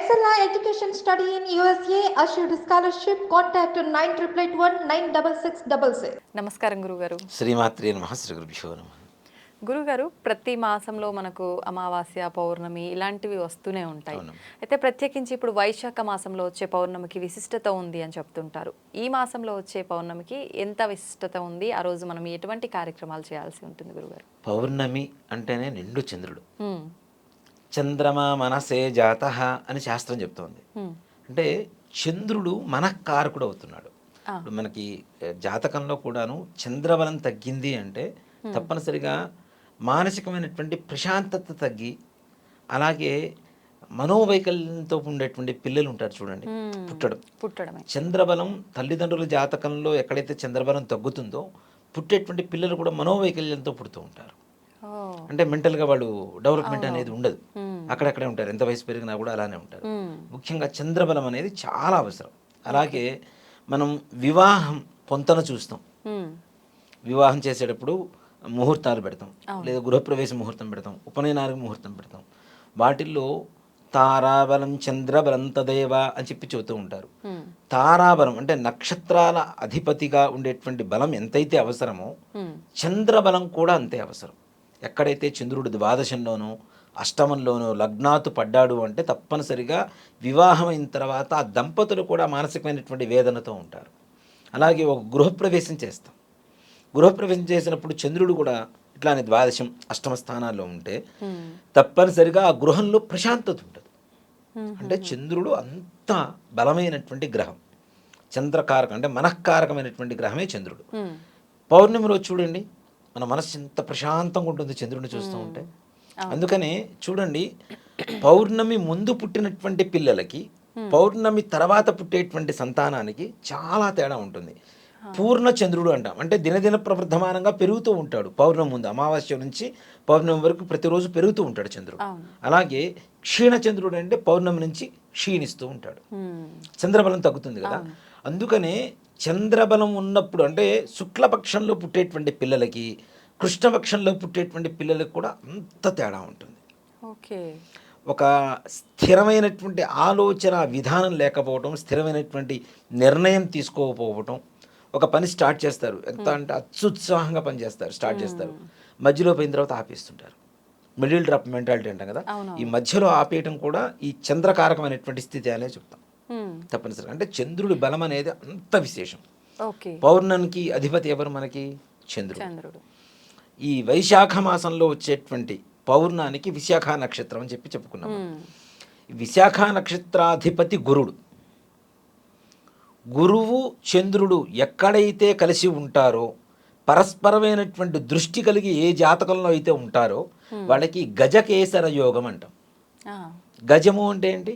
Excella Education Study in USA assured scholarship. Contact 9881 నమస్కారం గురుగారు. శ్రీమాత్రే నమ శ్రీ గురుభ్యో నమ. గురుగారు ప్రతి మాసంలో మనకు అమావాస్య పౌర్ణమి ఇలాంటివి వస్తూనే ఉంటాయి. అయితే ప్రత్యేకించి ఇప్పుడు వైశాఖ మాసంలో వచ్చే పౌర్ణమికి విశిష్టత ఉంది అని చెప్తుంటారు. ఈ మాసంలో వచ్చే పౌర్ణమికి ఎంత విశిష్టత ఉంది? ఆ రోజు మనం ఎటువంటి కార్యక్రమాలు చేయాల్సి ఉంటుంది గురుగారు? పౌర్ణమి అంటేనే నిండు చంద్రుడు. హ్మ్. చంద్రమా మనసే జాత అని శాస్త్రం చెప్తోంది. అంటే చంద్రుడు మనఃకారకుడు అవుతున్నాడు. ఇప్పుడు మనకి జాతకంలో కూడాను చంద్రబలం తగ్గింది అంటే తప్పనిసరిగా మానసికమైనటువంటి ప్రశాంతత తగ్గి అలాగే మనోవైకల్యంతో ఉండేటువంటి పిల్లలు ఉంటారు చూడండి. పుట్టడం పుట్టడమే చంద్రబలం తల్లిదండ్రుల జాతకంలో ఎక్కడైతే చంద్రబలం తగ్గుతుందో పుట్టేటువంటి పిల్లలు కూడా మనోవైకల్యంతో పుడుతూ ఉంటారు. అంటే మెంటల్గా వాళ్ళు డెవలప్మెంట్ అనేది ఉండదు. అక్కడక్కడే ఉంటారు. ఎంత వయసు పెరిగినా కూడా అలానే ఉంటారు. ముఖ్యంగా చంద్రబలం అనేది చాలా అవసరం. అలాగే మనం వివాహం పొంతన చూస్తాం. వివాహం చేసేటప్పుడు ముహూర్తాలు పెడతాం. లేదా గృహప్రవేశ ముహూర్తం పెడతాం. ఉపనయనానికి ముహూర్తం పెడతాం. వాటిల్లో తారాబలం చంద్రబలం తదేవ అని చెప్పి చెబుతూ ఉంటారు. తారాబలం అంటే నక్షత్రాల అధిపతిగా ఉండేటువంటి బలం ఎంతైతే అవసరమో. చంద్రబలం కూడా అంతే అవసరం. ఎక్కడైతే చంద్రుడు ద్వాదశంలోనో అష్టమంలోనో లగ్నాతు పడ్డాడు అంటే తప్పనిసరిగా వివాహమైన తర్వాత ఆ దంపతులు కూడా మానసికమైనటువంటి వేదనతో ఉంటారు అలాగే ఒక గృహప్రవేశం చేస్తాం గృహప్రవేశం చేసినప్పుడు చంద్రుడు కూడా ఇట్లానే ద్వాదశం అష్టమ స్థానాల్లో ఉంటే. తప్పనిసరిగా ఆ గృహంలో ప్రశాంతత ఉంటుంది హ్మ్. అంటే చంద్రుడు అంత బలమైనటువంటి గ్రహం చంద్రకారకం అంటే మనఃకారకమైనటువంటి గ్రహమే చంద్రుడు హ్మ్. పౌర్ణమిలో చూడండి మన మనసు ఎంత ప్రశాంతంగా ఉంటుంది చంద్రుడిని చూస్తూ ఉంటే అందుకనే చూడండి పౌర్ణమి ముందు పుట్టినటువంటి పిల్లలకి పౌర్ణమి తర్వాత పుట్టేటువంటి సంతానానికి చాలా తేడా ఉంటుంది. పూర్ణ చంద్రుడు అంటాం. అంటే దినదిన ప్రవర్ధమానంగా పెరుగుతూ ఉంటాడు. పౌర్ణమి ముందు అమావాస్య నుంచి పౌర్ణమి వరకు ప్రతిరోజు పెరుగుతూ ఉంటాడు చంద్రుడు. అలాగే క్షీణ చంద్రుడు అంటే పౌర్ణమి నుంచి క్షీణిస్తూ ఉంటాడు. చంద్రబలం తగ్గుతుంది కదా. అందుకనే చంద్రబలం ఉన్నప్పుడు అంటే శుక్లపక్షంలో పుట్టేటువంటి పిల్లలకి కృష్ణపక్షంలో పుట్టేటువంటి పిల్లలకి కూడా అంత తేడా ఉంటుంది. ఓకే. ఒక స్థిరమైనటువంటి ఆలోచన విధానం లేకపోవటం స్థిరమైనటువంటి నిర్ణయం తీసుకోకపోవటం ఒక పని స్టార్ట్ చేస్తారు. ఎంత అంటే అత్యుత్సాహంగా పని చేస్తారు స్టార్ట్ చేస్తారు. మధ్యలో పోయిన తర్వాత ఆపేస్తుంటారు. మిడిల్ డ్రాప్ మెంటాలిటీ అంటాం కదా. ఈ మధ్యలో ఆపేయటం కూడా ఈ చంద్రకారకమైనటువంటి స్థితి అనే చెప్తాం. తప్పనిసరిగా. అంటే చంద్రుడి బలం అనేది అంత విశేషం. పౌర్ణమికి అధిపతి ఎవరు మనకి? చంద్రుడు. ఈ వైశాఖ మాసంలో వచ్చేటువంటి పౌర్ణానికి విశాఖ నక్షత్రం అని చెప్పి చెప్పుకున్నాం విశాఖ నక్షత్రాధిపతి గురుడు. గురువు చంద్రుడు ఎక్కడైతే కలిసి ఉంటారో పరస్పరమైనటువంటి దృష్టి కలిగి ఏ జాతకంలో అయితే ఉంటారో వాళ్ళకి గజకేసర యోగం అంటాం. గజము అంటే ఏంటి?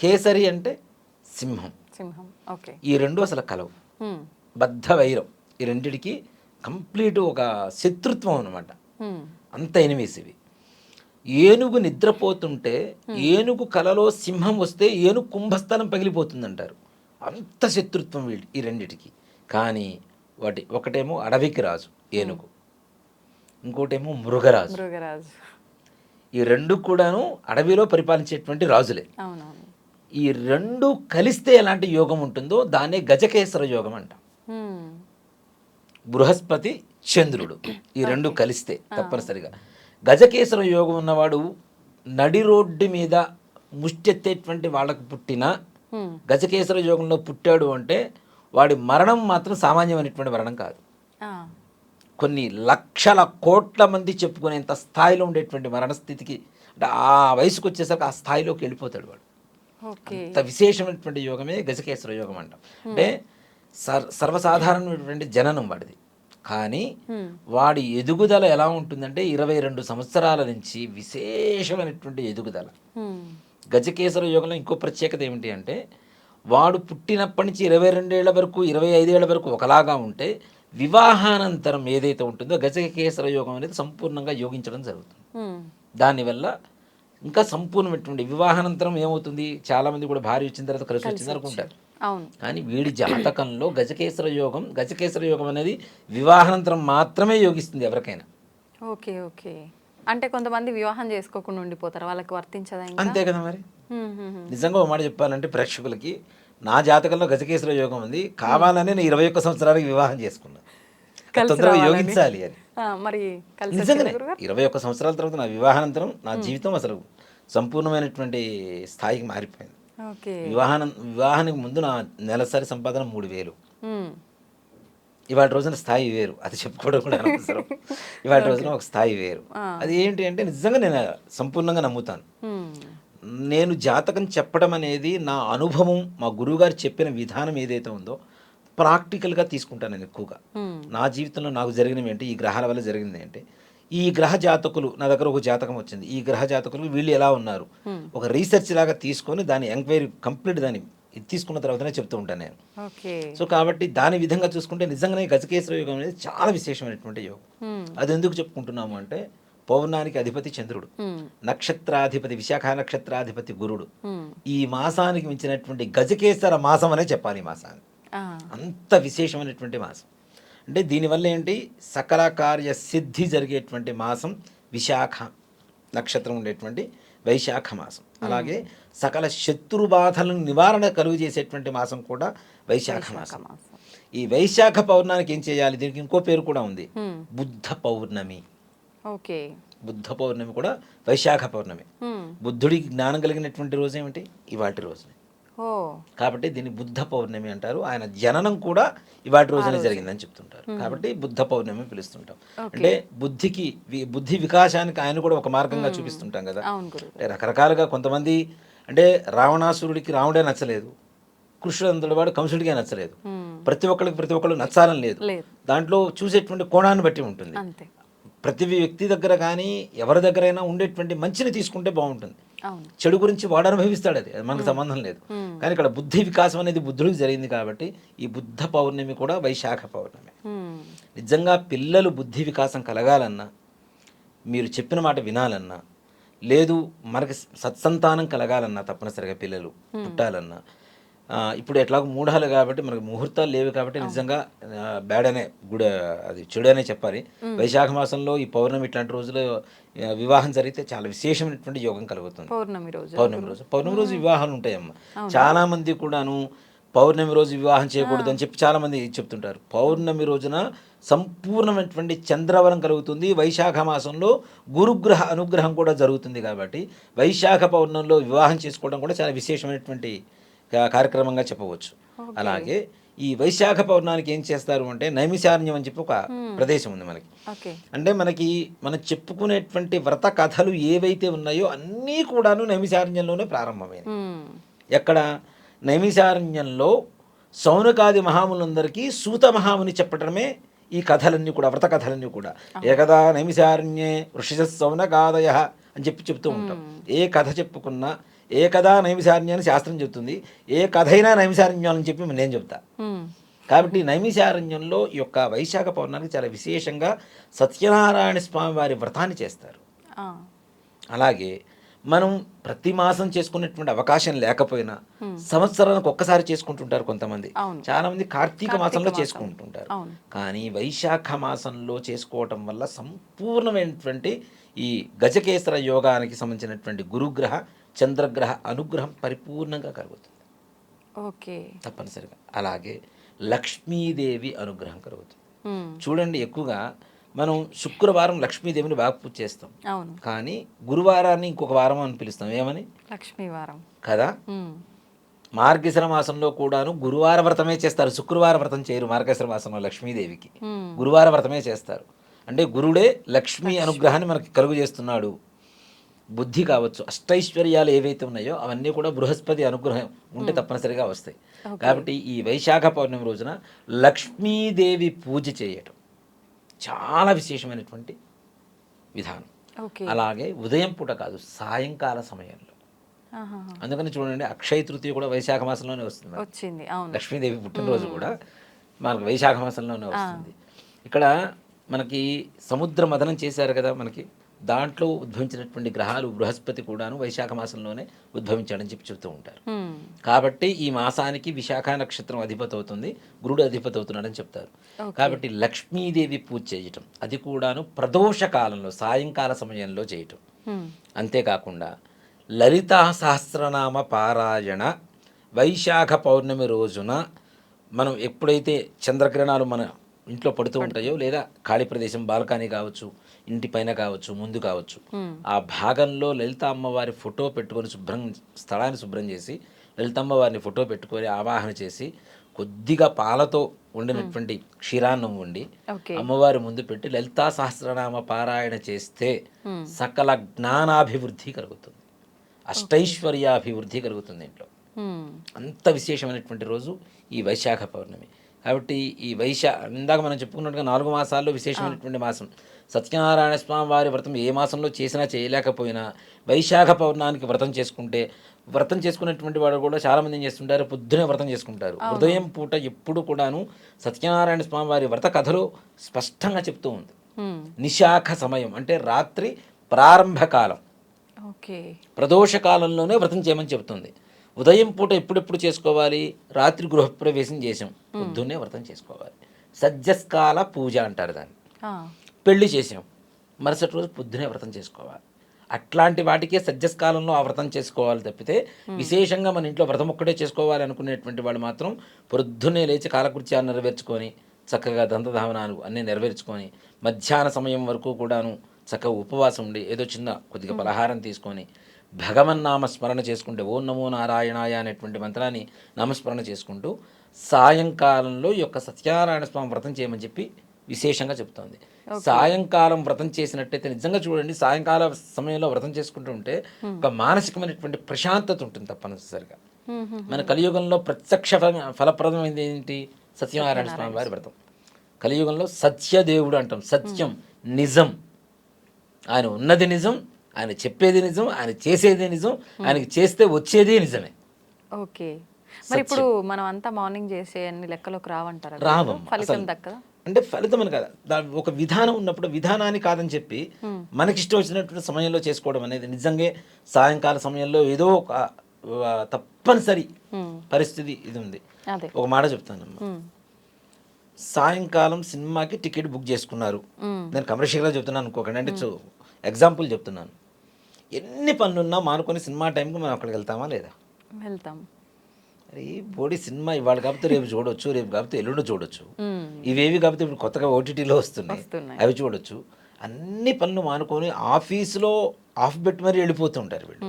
కేసరి అంటే సింహం. ఈ రెండు అసలు కలవు. బద్ధ వైరం. ఈ రెండిటికి కంప్లీట్ ఒక శత్రుత్వం అనమాట. అంత ఎనిమిస్ ఇవి ఏనుగు నిద్రపోతుంటే ఏనుగు కలలో సింహం వస్తే ఏనుగు కుంభస్థలం పగిలిపోతుందంటారు. అంత శత్రుత్వం వీళ్ళు ఈ రెండిటికి. కానీ వాటి ఒకటేమో అడవికి రాజు ఏనుగు. ఇంకోటేమో మృగరాజు. మృగరాజు. ఈ రెండు కూడాను అడవిలో పరిపాలించేటువంటి రాజులే. ఈ రెండు కలిస్తే ఎలాంటి యోగం ఉంటుందో దాన్నే గజకేసర యోగం అంటాం. బృహస్పతి చంద్రుడు. ఈ రెండు కలిస్తే తప్పనిసరిగా. గజకేసర యోగం ఉన్నవాడు నడి రోడ్డు మీద ముష్టెత్తేటువంటి వాళ్ళకు పుట్టిన. గజకేసర యోగంలో పుట్టాడు అంటే వాడి మరణం మాత్రం సామాన్యమైనటువంటి మరణం కాదు. కొన్ని లక్షల కోట్ల మంది చెప్పుకునేంత స్థాయిలో ఉండేటువంటి మరణ స్థితికి అంటే ఆ వయసుకు వచ్చేసరికి ఆ స్థాయిలోకి వెళ్ళిపోతాడు వాడు. అంత విశేషమైనటువంటి యోగమే గజకేశ్వర యోగం అంటాం. అంటే సర్ సర్వసాధారణమైనటువంటి జననం వాడిది కానీ. వాడి ఎదుగుదల ఎలా ఉంటుందంటే ఇరవై రెండు సంవత్సరాల నుంచి విశేషమైనటువంటి ఎదుగుదల హ్మ్. గజకేశ్వర యోగంలో ఇంకో ప్రత్యేకత ఏమిటి అంటే వాడు పుట్టినప్పటి నుంచి ఇరవై రెండేళ్ళ వరకు ఇరవై ఐదేళ్ళ వరకు ఒకలాగా ఉంటే వివాహానంతరం ఏదైతే ఉంటుందో గజకేశ్వర యోగం అనేది సంపూర్ణంగా యోగించడం జరుగుతుంది. దానివల్ల ఇంకా సంపూర్ణమైనటువంటి వివాహానంతరం ఏమవుతుంది చాలామంది కూడా భార్య వచ్చిన తర్వాత కలిసి వచ్చింది అనుకుంటారు కానీ వీడి జాతకంలో గజకేసర యోగం గజకేసర యోగం అనేది వివాహానంతరం మాత్రమే యోగిస్తుంది ఎవరికైనా. Okay okay. అంటే కొంతమంది వివాహం చేసుకోకుండా ఉండిపోతారు వాళ్ళకి వర్తించదా అంతే కదా మరి. నిజంగా ఒక మాట చెప్పాలంటే ప్రేక్షకులకి నా జాతకంలో గజకేశ్వర యోగం ఉంది కావాలనే నేను ఇరవై ఒక్క సంవత్సరాలకి వివాహం చేసుకున్నాను తొందరగా. యోగించాలి అని. మరి నిజంగానే? ఇరవై ఒక్క సంవత్సరాల తర్వాత నా వివాహానంతరం నా జీవితం అసలు సంపూర్ణమైనటువంటి స్థాయికి మారిపోయింది. వివాహానం వివాహానికి ముందు నా నెలసరి సంపాదన మూడు వేలు. ఇవాటి రోజున స్థాయి వేరు. అది చెప్పుకోవడం కూడా అనవసరం. ఇవాటి రోజున ఒక స్థాయి వేరు. అది ఏంటి అంటే నిజంగా నేను సంపూర్ణంగా నమ్ముతాను. నేను జాతకం చెప్పడం అనేది నా అనుభవం మా గురువుగారు చెప్పిన విధానం ఏదైతే ఉందో ప్రాక్టికల్గా తీసుకుంటాను నేను ఎక్కువగా. నా జీవితంలో నాకు జరిగినవి ఏంటి ఈ గ్రహాల వల్ల జరిగింది ఏంటి ఈ గ్రహ జాతకులు నా దగ్గర ఒక జాతకం వచ్చింది. ఈ గ్రహ జాతకులు వీళ్ళు ఎలా ఉన్నారు? ఒక రీసెర్చ్ లాగా తీసుకొని దాని ఎంక్వైరీ కంప్లీట్ ఇది తీసుకున్న తర్వాతనే చెప్తూ ఉంటాను నేను. సో కాబట్టి దాని విధంగా చూసుకుంటే నిజంగానే గజకేశ్వర యోగం అనేది చాలా విశేషమైనటువంటి యోగం. అది ఎందుకు చెప్పుకుంటున్నాము అంటే పౌర్ణానికి అధిపతి చంద్రుడు. నక్షత్రాధిపతి విశాఖ నక్షత్రాధిపతి గురుడు. ఈ మాసానికి మించినటువంటి గజకేశ్వర మాసం అనే చెప్పాలి ఈ మాసాన్ని. అంత విశేషమైనటువంటి మాసం. అంటే దీనివల్ల ఏంటి? సకల కార్య సిద్ధి జరిగేటువంటి మాసం విశాఖ నక్షత్రం ఉండేటువంటి వైశాఖ మాసం. అలాగే సకల శత్రు బాధలను నివారణ కలుగు చేసేటువంటి మాసం కూడా వైశాఖ మాసం. ఈ వైశాఖ పౌర్ణానికి ఏం చేయాలి? దీనికి ఇంకో పేరు కూడా ఉంది. బుద్ధ పౌర్ణమి. ఓకే. బుద్ధ పౌర్ణమి కూడా వైశాఖ పౌర్ణమి. బుద్ధుడికి జ్ఞానం కలిగినటువంటి రోజు ఏమిటి? ఇవాటి రోజునే. ఓ కాబట్టి దీన్ని బుద్ధ పౌర్ణమి అంటారు. ఆయన జననం కూడా ఇవాటి రోజునే జరిగిందని చెప్తుంటారు. కాబట్టి బుద్ధ పౌర్ణమి పిలుస్తుంటాం. అంటే బుద్ధికి వి- బుద్ధి వికాసానికి ఆయన కూడా ఒక మార్గంగా చూపిస్తుంటాం కదా. అంటే రకరకాలుగా కొంతమంది అంటే రావణాసురుడికి రాముడే నచ్చలేదు. కృష్ణుడు వాడు కంసుడికే నచ్చలేదు. ప్రతి ఒక్కరికి ప్రతి ఒక్కరు నచ్చాలని లేదు. దాంట్లో చూసేటువంటి కోణాన్ని బట్టి ఉంటుంది. ప్రతి వ్యక్తి దగ్గర కానీ ఎవరి దగ్గరైనా ఉండేటువంటి మంచిని తీసుకుంటే బాగుంటుంది. చెడు గురించి వాడు అనుభవిస్తాడు అది. మనకు సంబంధం లేదు. కానీ ఇక్కడ బుద్ధి వికాసం అనేది బుద్ధుడికి జరిగింది కాబట్టి ఈ బుద్ధ పౌర్ణమి కూడా వైశాఖ పౌర్ణమి. నిజంగా పిల్లలు బుద్ధి వికాసం కలగాలన్నా మీరు చెప్పిన మాట వినాలన్నా లేదు మనకి సత్సంతానం కలగాలన్నా తప్పనిసరిగా పిల్లలు పుట్టాలన్నా ఇప్పుడు ఎట్లాగో మూఢాలు కాబట్టి మనకి ముహూర్తాలు లేవు కాబట్టి నిజంగా బ్యాడ్ అనే గుడ అది చెడు అనే చెప్పాలి. వైశాఖ మాసంలో ఈ పౌర్ణమి ఇట్లాంటి రోజులు వివాహం జరిగితే చాలా విశేషమైనటువంటి యోగం కలుగుతుంది. పౌర్ణమి రోజు. పౌర్ణమి రోజు. పౌర్ణమి రోజు వివాహాలు ఉంటాయమ్మ. చాలా మంది కూడాను పౌర్ణమి రోజు వివాహం చేయకూడదు అని చెప్పి చాలా మంది చెప్తుంటారు. పౌర్ణమి రోజున సంపూర్ణమైనటువంటి చంద్రవరం కలుగుతుంది. వైశాఖ మాసంలో గురుగ్రహ అనుగ్రహం కూడా జరుగుతుంది కాబట్టి వైశాఖ పౌర్ణమిలో వివాహం చేసుకోవడం కూడా చాలా విశేషమైనటువంటి కార్యక్రమంగా చెప్పవచ్చు. అలాగే ఈ వైశాఖ పౌర్ణానికి ఏం చేస్తారు అంటే నైమిషారణ్యం అని చెప్పి ఒక ప్రదేశం ఉంది మనకి. అంటే మనకి మనం చెప్పుకునేటువంటి వ్రత కథలు ఏవైతే ఉన్నాయో అన్నీ కూడాను నైమిషారణ్యంలోనే ప్రారంభమైనవి హ్మ్. ఎక్కడ? నైమిషారణ్యంలో సౌనకాది మహాములందరికీ సూత మహాముని చెప్పటమే ఈ కథలన్నీ కూడా వ్రత కథలన్నీ కూడా. ఏకదా నైమిషారణ్యే ఋషిజ సౌనకాదయ అని చెప్పి చెప్తూ ఉంటాం. ఏ కథ చెప్పుకున్నా ఏ కథ నైమిషారణ్యం అని శాస్త్రం చెప్తుంది ఏ కథ అయినా నైమిషారణ్యం అని చెప్పి నేను చెప్తా. కాబట్టి నైమిషారణ్యంలో ఈ యొక్క వైశాఖ పౌర్ణానికి చాలా విశేషంగా సత్యనారాయణ స్వామి వారి వ్రతాన్ని చేస్తారు. అలాగే మనం ప్రతి మాసం చేసుకునేటువంటి అవకాశం లేకపోయినా సంవత్సరానికి ఒక్కసారి చేసుకుంటుంటారు కొంతమంది. చాలా మంది కార్తీక మాసంలో మాసం. చేసుకుంటుంటారు. కానీ వైశాఖ మాసంలో చేసుకోవటం వల్ల సంపూర్ణమైనటువంటి ఈ గజకేసర యోగానికి సంబంధించినటువంటి గురుగ్రహ చంద్రగ్రహ అనుగ్రహం పరిపూర్ణంగా కలుగుతుంది. ఓకే. తప్పనిసరిగా. అలాగే లక్ష్మీదేవి అనుగ్రహం కలుగుతుంది. చూడండి ఎక్కువగా మనం శుక్రవారం లక్ష్మీదేవిని బాగా పూజ చేస్తాం. అవును. కానీ గురువారాన్ని ఇంకొక వారం అని పిలుస్తాం. ఏమని? లక్ష్మీవారం. కదా. మార్గశిర మాసంలో కూడాను గురువార వ్రతమే చేస్తారు. శుక్రవార వ్రతం చేయరు మార్గశిర మాసంలో లక్ష్మీదేవికి. గురువార వ్రతమే చేస్తారు. అంటే గురుడే లక్ష్మీ. అనుగ్రహాన్ని మనకి కలుగు చేస్తున్నాడు. బుద్ధి కావచ్చు అష్టైశ్వర్యాలు ఏవైతే ఉన్నాయో అవన్నీ కూడా బృహస్పతి అనుగ్రహం ఉంటే తప్పనిసరిగా వస్తాయి. కాబట్టి ఈ వైశాఖ పౌర్ణమి రోజున లక్ష్మీదేవి పూజ చేయటం చాలా విశేషమైనటువంటి విధానం. అలాగే ఉదయం పూట కాదు సాయంకాల సమయంలో. అందుకని చూడండి అక్షయ తృతీయ కూడా వైశాఖ మాసంలోనే వస్తుంది. వచ్చింది లక్ష్మీదేవి పుట్టినరోజు కూడా మనకు వైశాఖ మాసంలోనే వస్తుంది. ఇక్కడ మనకి సముద్ర మదనం చేశారు కదా మనకి. దాంట్లో ఉద్భవించినటువంటి గ్రహాలు బృహస్పతి కూడాను వైశాఖ మాసంలోనే ఉద్భవించాడని చెప్పి చెప్తూ ఉంటారు. కాబట్టి ఈ మాసానికి విశాఖ నక్షత్రం అధిపతి అవుతుంది గురుడు అధిపతి అవుతున్నాడని చెప్తారు కాబట్టి లక్ష్మీదేవి పూజ చేయటం అది కూడాను ప్రదోష కాలంలో సాయంకాల సమయంలో చేయటం. అంతేకాకుండా లలితా సహస్రనామ పారాయణ వైశాఖ పౌర్ణమి రోజున మనం ఎప్పుడైతే చంద్రకిరణాలు మన ఇంట్లో పడుతూ ఉంటాయో లేదా ఖాళీ ప్రదేశం బాల్కనీ కావచ్చు ఇంటి పైన కావచ్చు ముందు కావచ్చు. ఆ భాగంలో లలిత అమ్మవారి ఫోటో పెట్టుకొని శుభ్రం స్థలాన్ని శుభ్రం చేసి లలిత అమ్మవారిని ఫోటో పెట్టుకొని ఆవాహన చేసి కొద్దిగా పాలతో వండినటువంటి క్షీరాన్నం వండి ఓకే. అమ్మవారి ముందు పెట్టి లలితా సహస్రనామ పారాయణ చేస్తే సకల జ్ఞానాభివృద్ధి కలుగుతుంది. అష్టైశ్వర్యాభివృద్ధి కలుగుతుంది ఇంట్లో. అంత విశేషమైనటువంటి రోజు ఈ వైశాఖ పౌర్ణమి. కాబట్టి ఈ వైశా ఇందాక మనం చెప్పుకున్నట్టుగా నాలుగు మాసాల్లో విశేషమైనటువంటి మాసం. సత్యనారాయణ స్వామి వారి వ్రతం ఏ మాసంలో చేసినా చేయలేకపోయినా వైశాఖ పౌర్ణానికి వ్రతం చేసుకుంటే వ్రతం చేసుకున్నటువంటి వాడు కూడా చాలామంది ఏం చేస్తుంటారు? పొద్దునే వ్రతం చేసుకుంటారు. ఉదయం పూట ఎప్పుడు కూడాను సత్యనారాయణ స్వామి వారి వ్రత కథలో స్పష్టంగా చెప్తూ ఉంది. నిశాఖ సమయం అంటే రాత్రి ప్రారంభకాలం. ఓకే. ప్రదోష కాలంలోనే వ్రతం చేయమని చెబుతుంది ఉదయం పూట ఎప్పుడెప్పుడు చేసుకోవాలి? రాత్రి గృహప్రవేశం చేసాం పొద్దున్నే వ్రతం చేసుకోవాలి. సజ్జస్కాల పూజ అంటారు దాన్ని. పెళ్ళి చేసాం మరుసటి రోజు పొద్దునే వ్రతం చేసుకోవాలి. అట్లాంటి వాటికే సజ్జస్కాలంలో ఆ వ్రతం చేసుకోవాలి తప్పితే విశేషంగా మన ఇంట్లో వ్రతం ఒక్కటే చేసుకోవాలి అనుకునేటువంటి వాళ్ళు మాత్రం పొద్దున్నే లేచి కాలకృత్యాన్ని నెరవేర్చుకొని చక్కగా దంతధావనాలు అన్నీ నెరవేర్చుకొని మధ్యాహ్న సమయం వరకు కూడాను చక్కగా ఉపవాసం ఉండి ఏదో చిన్న కొద్దిగా పలహారం తీసుకొని భగవన్నామ స్మరణ చేసుకుంటే ఓం నమో నారాయణాయ అనేటువంటి మంత్రాన్ని నామస్మరణ చేసుకుంటూ సాయంకాలంలో ఈ యొక్క సత్యనారాయణ స్వామి వ్రతం చేయమని చెప్పి విశేషంగా చెప్తోంది. సాయంకాలం వ్రతం చేసినట్టయితే నిజంగా చూడండి సాయంకాల సమయంలో వ్రతం చేసుకుంటూ ఉంటే ఒక మానసికమైనటువంటి ప్రశాంతత ఉంటుంది తప్పనిసరిగా. మన కలియుగంలో ప్రత్యక్ష ఫల- ఫలప్రదమైంది ఏంటి? సత్యనారాయణ స్వామి వారి వ్రతం. కలియుగంలో సత్యదేవుడు అంటాం సత్యం నిజం. ఆయన ఉన్నది నిజం ఆయన చెప్పేది నిజం ఆయన చేసేది నిజం ఆయనకి చేస్తే వచ్చేది నిజమే. ఓకే. మరి ఇప్పుడు మనం అంతా మార్నింగ్ చేసే అన్ని లెక్కలోకి రావంటారా? రావం ఫలితం. దక్కదా? అంటే ఫలితం అని కదా. ఒక విధానం ఉన్నప్పుడు విధానాన్ని కాదని చెప్పి మనకి ఇష్టం వచ్చినటువంటి సమయంలో చేసుకోవడం అనేది నిజంగా సాయంకాల సమయంలో ఏదో ఒక తప్పనిసరి. పరిస్థితి ఇది ఉంది. ఒక మాట చెప్తానమ్మా హ్మ్. సాయంకాలం సినిమాకి టికెట్ బుక్ చేసుకున్నారు. నేను కమర్షియల్గా చెప్తున్నాను అనుకోకండి. అంటే చూ ఎగ్జాంపుల్ చెప్తున్నాను. ఎన్ని పనులున్నా మానుకొని సినిమా టైంకి మనం అక్కడికి వెళ్తామా లేదా? వెళ్తాం. మరి బోడీ సినిమా ఇవాళ కాకపోతే రేపు చూడొచ్చు రేపు కాకపోతే ఎల్లుండి చూడొచ్చు. ఇవేవి కాకపోతే ఇప్పుడు కొత్తగా ఓటీటీలో వస్తున్నాయి. అవి చూడొచ్చు. అన్ని పనులు మానుకొని ఆఫీసులో ఆఫ్ పెట్టి మరీ వెళ్ళిపోతుంటారు వీళ్ళు.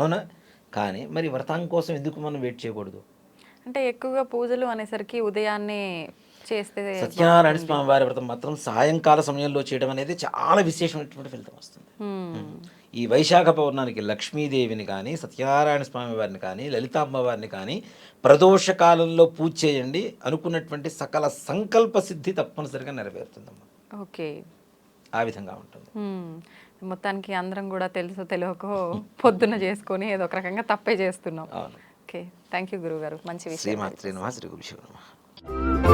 అవునా? కానీ మరి వ్రతం కోసం ఎందుకు మనం వెయిట్ చేయకూడదు? అంటే ఎక్కువగా పూజలు అనేసరికి ఉదయాన్నే చేస్తే సత్యనారాయణ స్వామి వారి వ్రతం మాత్రం సాయంకాల సమయంలో చేయడం అనేది చాలా విశేషమైనటువంటి ఫలితం వస్తుంది. ఈ వైశాఖ పౌర్ణానికి లక్ష్మీదేవిని కానీ సత్యనారాయణ స్వామి వారిని కానీ లలితాంబ వారిని కానీ ప్రదోష కాలంలో పూజ చేయండి అనుకున్నటువంటి సకల సంకల్ప సిద్ధి తప్పనిసరిగా నెరవేరుతుందమ్మా. ఓకే. ఆ విధంగా ఉంటుంది. మొత్తానికి అందరం కూడా తెలుసు తెలియకో పొద్దున చేసుకొని ఏదో ఒక రకంగా తప్పే చేస్తున్నాం. ఓకే. థ్యాంక్ యూ గురువు గారు మంచి విషయం శ్రీ గురు.